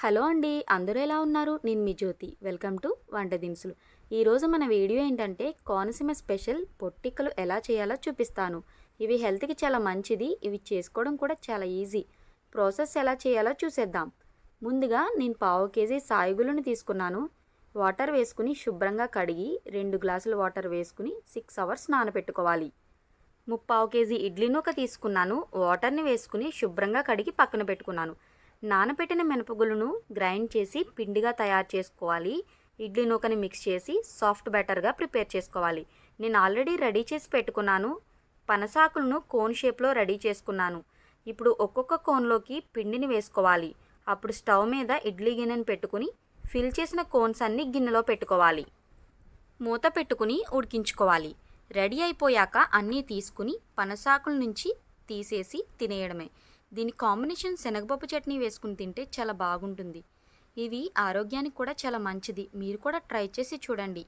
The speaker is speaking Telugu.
హలో అండి అందరూ ఎలా ఉన్నారు? నేను మీ జ్యోతి. వెల్కమ్ టు వంట దినుసులు. ఈరోజు మన వీడియో ఏంటంటే కోనసీమ స్పెషల్ పొట్టిక్కలు ఎలా చేయాలో చూపిస్తాను. ఇవి హెల్త్కి చాలా మంచిది ఇవి చేసుకోవడం కూడా చాలా ఈజీ. ప్రాసెస్ ఎలా చేయాలో చూసేద్దాం. ముందుగా నేను పావు కేజీ సాయిగులను తీసుకున్నాను. వాటర్ వేసుకుని శుభ్రంగా కడిగి రెండు గ్లాసుల వాటర్ వేసుకుని సిక్స్ అవర్స్ నానబెట్టుకోవాలి. ముప్పావు కేజీ ఇడ్లీ నూక తీసుకున్నాను. వాటర్ని వేసుకుని శుభ్రంగా కడిగి పక్కన పెట్టుకున్నాను. నానబెట్టిన మినపగుళ్ళను గ్రైండ్ చేసి పిండిగా తయారు చేసుకోవాలి. ఇడ్లీ నూకని మిక్స్ చేసి సాఫ్ట్ బ్యాటర్గా ప్రిపేర్ చేసుకోవాలి. నేను ఆల్రెడీ రెడీ చేసి పెట్టుకున్నాను. పనసాకులను కోన్ షేప్లో రెడీ చేసుకున్నాను. ఇప్పుడు ఒక్కొక్క కోన్లోకి పిండిని వేసుకోవాలి. అప్పుడు స్టవ్ మీద ఇడ్లీ గిన్నెను పెట్టుకుని ఫిల్ చేసిన కోన్స్ అన్ని గిన్నెలో పెట్టుకోవాలి. మూత పెట్టుకుని ఉడికించుకోవాలి. రెడీ అయిపోయాక అన్నీ తీసుకుని పనసాకుల నుంచి తీసేసి తినేయడమే. దీని కాంబినేషన్ శనగపప్పు చట్నీ వేసుకుని తింటే చాలా బాగుంటుంది. ఇవి ఆరోగ్యానికి కూడా చాలా మంచిది. మీరు కూడా ట్రై చేసి చూడండి.